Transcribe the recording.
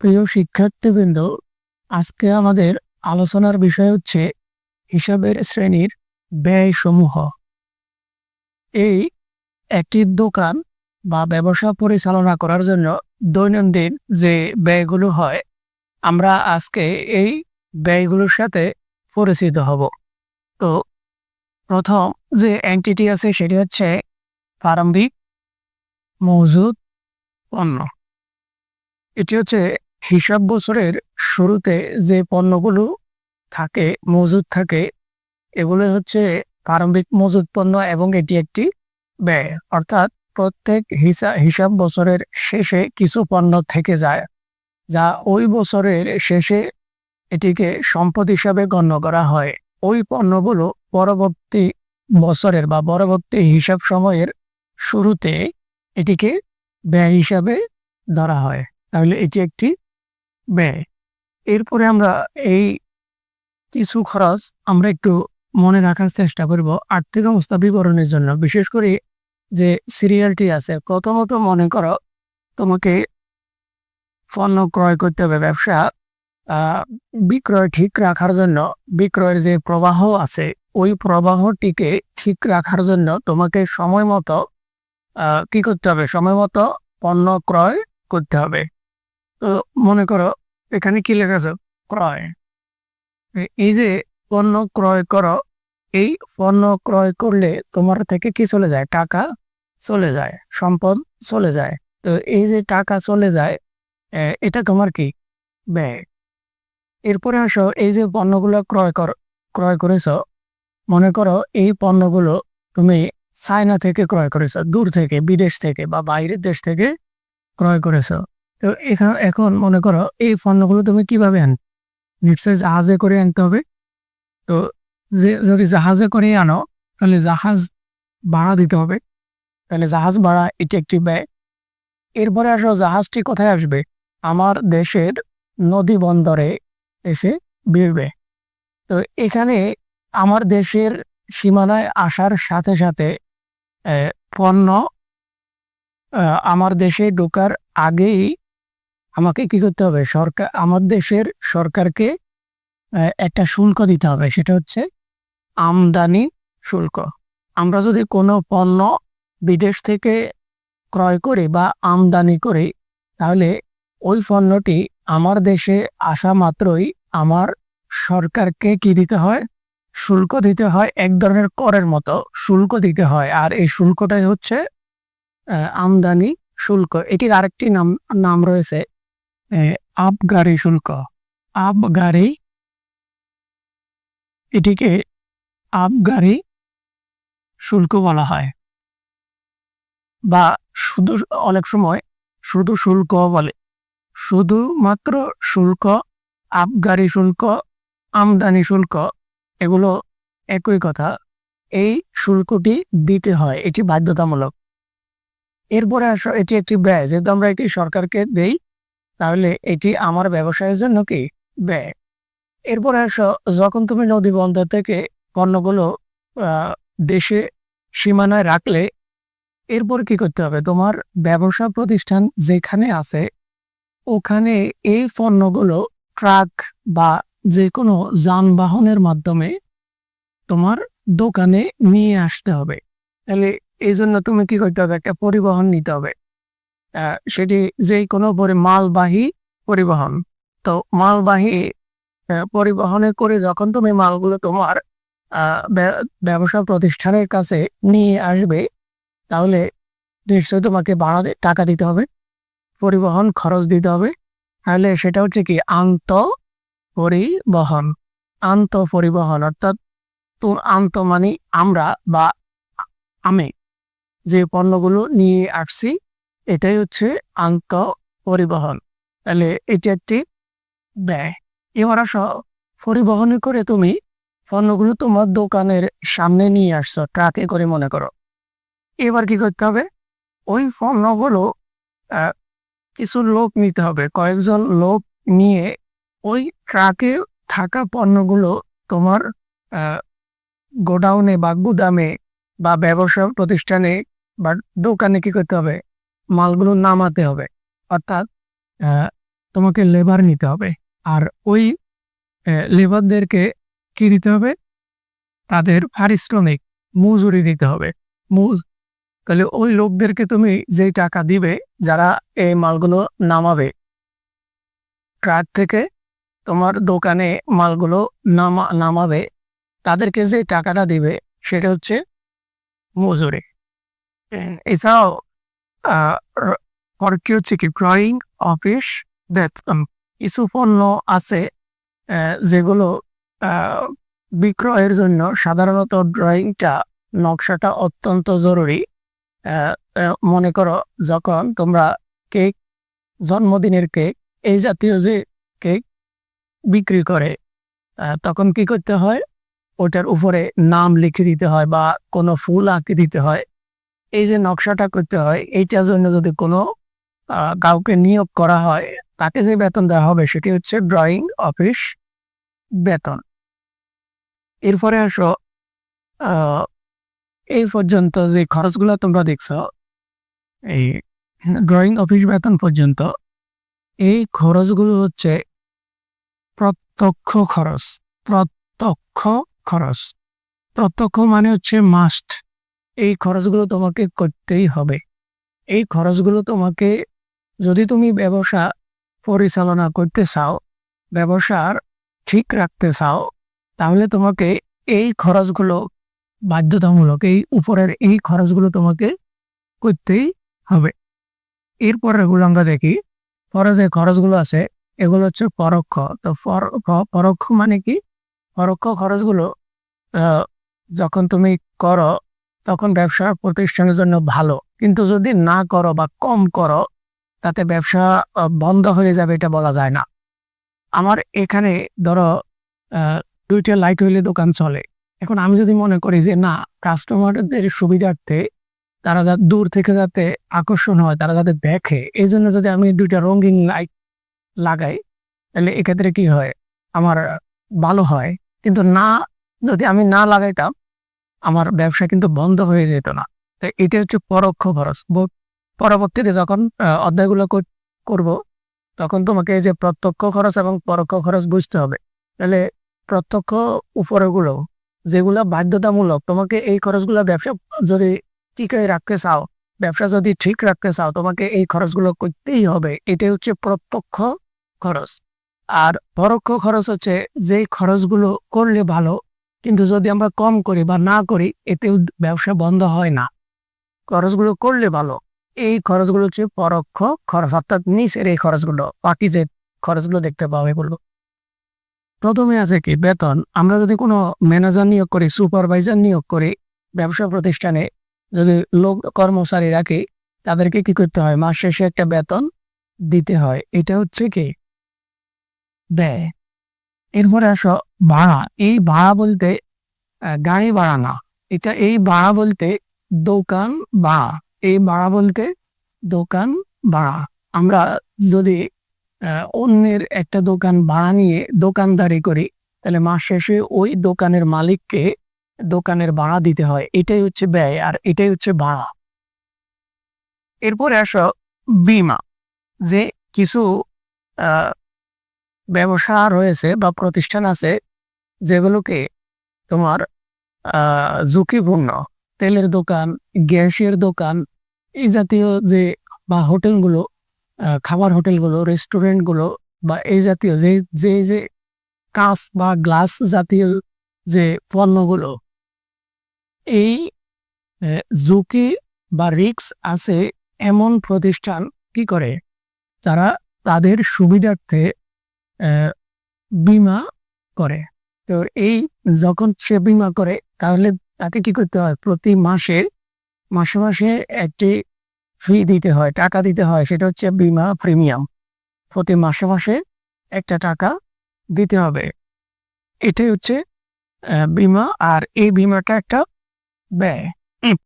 প্রিয় শিক্ষার্থীবৃন্দ, আজকে আমাদের আলোচনার বিষয় হচ্ছে হিসাবের শ্রেণির ব্যয় সমূহ এই একটি দোকান বা ব্যবসা পরিচালনা করার জন্য দৈনন্দিন যে ব্যয়গুলো হয়, আমরা আজকে এই ব্যয়গুলোর সাথে পরিচিত হব। তো প্রথম যে অ্যান্টিটি আছে সেটি হচ্ছে প্রারম্ভিক মজুদ পণ্য। এটি হচ্ছে হিসাব বছরের শুরুতে যে পণ্যগুলো থাকে, মজুদ থাকে, এগুলো হচ্ছে প্রারম্ভিক মজুদ পণ্য এবং এটি একটি ব্যয়। অর্থাৎ প্রত্যেক হিসাব হিসাব বছরের শেষে কিছু পণ্য থেকে যায়, যা ওই বছরের শেষে এটিকে সম্পদ হিসাবে গণ্য করা হয়। ওই পণ্যগুলো পরবর্তী বছরের বা পরবর্তী হিসাব সময়ের শুরুতে এটিকে ব্যয় হিসাবে ধরা হয়। তাহলে এটি একটি ব্যয়। এরপরে আমরা এই কিছু খরচ আমরা একটু মনে রাখার চেষ্টা করব আর্থিক অবস্থা বিবরণের জন্য। বিশেষ করে যে সিরিয়ালটি আছে, প্রথমত মনে করো তোমাকে পণ্য ক্রয় করতে হবে, ব্যবসা বিক্রয় ঠিক রাখার জন্য, বিক্রয়ের যে প্রবাহ আছে, ওই প্রবাহটিকে ঠিক রাখার জন্য তোমাকে সময় মতো কি করতে হবে? সময় মতো পণ্য ক্রয় করতে হবে। তো মনে করো এখানে কি লেখা আছে? ক্রয়। এই যে পণ্য ক্রয় করো, এই পণ্য ক্রয় করলে তোমার থেকে কি চলে যায়? টাকা চলে যায়, সম্পদ চলে যায়। তো এই যে টাকা চলে যায় এটা তোমার কি? ব্যয়। এরপরে আসো, এই যে পণ্যগুলো ক্রয় কর, ক্রয় করেছ, মনে করো এই পণ্যগুলো তুমি চায়না থেকে ক্রয় করেছ, দূর থেকে, বিদেশ থেকে বা বাইরের দেশ থেকে ক্রয় করেছ। তো এখানে এখন মনে করো এই পণ্যগুলো তুমি কীভাবে আন নিশ্চয়ই জাহাজে করে আনতে হবে। তো যে যদি জাহাজে করে আনো, তাহলে জাহাজ ভাড়া দিতে হবে। তাহলে জাহাজ ভাড়া, এটি একটি ব্যয়। এরপরে আসো, জাহাজটি কোথায় আসবে? আমার দেশের নদী বন্দরে এসে ভিড়বে তো এখানে আমার দেশের সীমানায় আসার সাথে সাথে পণ্য আমার দেশে ঢোকার আগেই আমাকে কি করতে হবে? সরকার, আমার দেশের সরকারকে একটা শুল্ক দিতে হবে। সেটা হচ্ছে আমদানি শুল্ক। আমরা যদি কোনো পণ্য বিদেশ থেকে ক্রয় করি বা আমদানি করি, তাহলে ওই পণ্যটি আমার দেশে আসা মাত্রই আমার সরকারকে কি দিতে হয়? শুল্ক দিতে হয়, এক ধরনের করের মতো শুল্ক দিতে হয়। আর এই শুল্কটাই হচ্ছে আমদানি শুল্ক। এটির আরেকটি নাম নাম রয়েছে আবগারি শুল্ক। আবগারি? এটিকে আবগারি শুল্ক বলা হয়। বা শুধু অনেক সময় শুধু শুল্ক বলে। শুধুমাত্র শুল্ক, আবগারি শুল্ক, আমদানি শুল্ক, এগুলো একই কথা। এই শুল্কটি দিতে হয়, এটি বাধ্যতামূলক। এরপরে এটি একটি ব্যয়, যেহেতু আমরা এটি সরকারকে দেই তাহলে এটি আমার ব্যবসায়ের জন্য কি ব্যয়? এরপরে আসো, যখন তুমি নদী বন্দর থেকে পণ্যগুলো দেশে সীমানায় রাখলে, এরপর কি করতে হবে? তোমার ব্যবসা প্রতিষ্ঠান যেখানে আছে, ওখানে এই পণ্যগুলো ট্রাক বা যে কোনো যানবাহনের মাধ্যমে তোমার দোকানে নিয়ে আসতে হবে। তাহলে এই জন্য তুমি কি করতে হবে? একটা পরিবহন নিতে হবে। সেটি যে কোনো মালবাহী পরিবহন। তো মালবাহী পরিবহনে করে যখন তুমি মালগুলো তোমার ব্যবসা প্রতিষ্ঠানের কাছে নিয়ে আসবে, তাহলে নিশ্চয়ই তোমাকে ভাড়া টাকা দিতে হবে, পরিবহন খরচ দিতে হবে। তাহলে সেটা হচ্ছে কি, আন্ত পরিবহন। আন্ত পরিবহন, অর্থাৎ তো আন্ত মানে আমরা বা আমি যে পণ্যগুলো নিয়ে আসছি এটাই হচ্ছে আঙ্ক পরিবহন। তাহলে এটি একটি ব্যয়। এবার আসো, পরিবহনে করে তুমি পণ্যগুলো তোমার দোকানের সামনে নিয়ে আসছো, ট্রাকে করে মনে করো। এবার কি করতে হবে? ওই পণ্যগুলো কিছু লোক নিতে হবে, কয়েকজন লোক নিয়ে ওই ট্রাকে থাকা পণ্যগুলো তোমার গোডাউনে বা গুদামে বা ব্যবসা প্রতিষ্ঠানে বা দোকানে কি করতে হবে? মালগুলো নামাতে হবে। অর্থাৎ তোমাকে লেবার নিতে হবে। আর ওই লেবারদেরকে কি দিতে হবে? তাদের পারিশ্রমিক, মজুরি দিতে হবে। মুজ তাহলে ওই লোকদেরকে তুমি যেই টাকা দিবে, যারা এই মালগুলো নামাবে ট্রাক থেকে? তোমার দোকানে মালগুলো নামা, নামাবে, তাদেরকে যে টাকাটা দিবে, সেটা হচ্ছে মজুরি। এছাড়াও ড্রয়িং অফিস বেতন কিছু পণ্য আছে যেগুলো বিক্রয়ের জন্য সাধারণত ড্রয়িংটা নকশাটা অত্যন্ত জরুরি। মনে করো যখন তোমরা কেক, জন্মদিনের কেক, এই জাতীয় যে কেক বিক্রি করে তখন কি করতে হয়? ওটার উপরে নাম লিখে দিতে হয় বা কোনো ফুল আঁকে দিতে হয়। এই যে নকশাটা করতে হয়, এইটার জন্য যদি কোনো কাউকে নিয়োগ করা হয়, তাকে যে বেতন দেওয়া হবে সেটি হচ্ছে ড্রয়িং অফিস বেতন। এরপরে আসো এই পর্যন্ত যে খরচগুলো তোমরা দেখছ, এই ড্রয়িং অফিস বেতন পর্যন্ত, এই খরচগুলো হচ্ছে প্রত্যক্ষ খরচ প্রত্যক্ষ খরচ। প্রত্যক্ষ মানে হচ্ছে মাস্ট। এই খরচগুলো তোমাকে করতেই হবে। এই খরচগুলো তোমাকে যদি তুমি ব্যবসা পরিচালনা করতে চাও, ব্যবসার ঠিক রাখতে চাও, তাহলে তোমাকে এই খরচগুলো বাধ্যতামূলক এই উপরের এই খরচগুলো তোমাকে করতেই হবে। এরপরে আমরা দেখি, পরে যে খরচগুলো আছে, এগুলো হচ্ছে পরোক্ষ। তো পর- পরোক্ষ মানে কি? পরোক্ষ খরচগুলো যখন তুমি করো তখন ব্যবসা প্রতিষ্ঠানের জন্য ভালো। কিন্তু যদি না করো বা কম করো, তাতে ব্যবসা বন্ধ হয়ে যাবে এটা বলা যায় না। আমার এখানে ধরো দুইটা লাইট হইলে দোকান চলে। এখন আমি যদি মনে করি যে না, কাস্টমারদের সুবিধার্থে তারা যা দূর থেকে যাতে আকর্ষণ হয়, তারা যাতে দেখে এই জন্য যদি আমি দুইটা রঙিন লাইট লাগাই, তাহলে এক্ষেত্রে কি হয়? আমার ভালো হয়। কিন্তু না, যদি আমি না লাগাইতাম আমার ব্যবসা কিন্তু বন্ধ হয়ে যেত না। তো এটা হচ্ছে পরোক্ষ খরচ। পরবর্তীতে যখন অধ্যায়গুলো করব, তখন তোমাকে যে প্রত্যক্ষ খরচ এবং পরোক্ষ খরচ বুঝতে হবে। তাহলে প্রত্যক্ষ উপরেগুলো, যেগুলো বাধ্যতামূলক, তোমাকে এই খরচগুলো ব্যবসা যদি টিকাই রাখতে চাও, ব্যবসা যদি ঠিক রাখতে চাও, তোমাকে এই খরচগুলো করতেই হবে। এটাই হচ্ছে প্রত্যক্ষ খরচ। আর পরোক্ষ খরচ হচ্ছে যেই খরচগুলো করলে ভালো কিন্তু যদি আমরা কম করি বা না করি, এতেও ব্যবসা বন্ধ হয় না। খরচগুলো করলে ভালো। এই খরচগুলো হচ্ছে পরোক্ষ খরচ, অর্থাৎ নিচের এই খরচগুলো, বাকি যে খরচগুলো দেখতে পাও এগুলো। প্রথমে আছে কি? বেতন। আমরা যদি কোনো ম্যানেজার নিয়োগ করি, সুপারভাইজার নিয়োগ করি, ব্যবসা প্রতিষ্ঠানে যদি লোক, কর্মচারী রাখি, তাদেরকে কি করতে হয়? মাস শেষে একটা বেতন দিতে হয়। এটা হচ্ছে কি? ব্যয়। এরপরে আসো ভাড়া এই ভাড়া বলতে গাড়ি ভাড়া না। এটা এই ভাড়া বলতে দোকান ভাড়া এই ভাড়া বলতে দোকান ভাড়া আমরা যদি অন্যের একটা দোকান ভাড়া নিয়ে দোকানদারি করি, তাহলে মাস শেষে ওই দোকানের মালিককে দোকানের ভাড়া দিতে হয়। এটাই হচ্ছে ব্যয়, আর এটাই হচ্ছে ভাড়া এরপরে আসো বিমা। যে কিছু ব্যবসা রয়েছে বা প্রতিষ্ঠান আছে যেগুলোকে তোমার ঝুঁকিপূর্ণ। তেলের দোকান, গ্যাসের দোকান, এই জাতীয় যে, বা হোটেলগুলো খাবার হোটেলগুলো, রেস্টুরেন্টগুলো বা এই জাতীয় যে যে যে কাঁচ বা গ্লাস জাতীয় যে পণ্যগুলো, এই ঝুঁকি বা রিক্স আছে এমন প্রতিষ্ঠান কি করে? তারা তাদের সুবিধার্থে বিমা করে। তো এই যখন সে বিমা করে, তাহলে তাকে কি করতে হয়? প্রতি মাসে মাসে মাসে একটি ফি দিতে হয়, টাকা দিতে হয়, সেটা হচ্ছে বিমা প্রিমিয়াম প্রতি মাসে মাসে একটা টাকা দিতে হবে। এটাই হচ্ছে বিমা, আর এই বিমাটা একটা ব্যয়।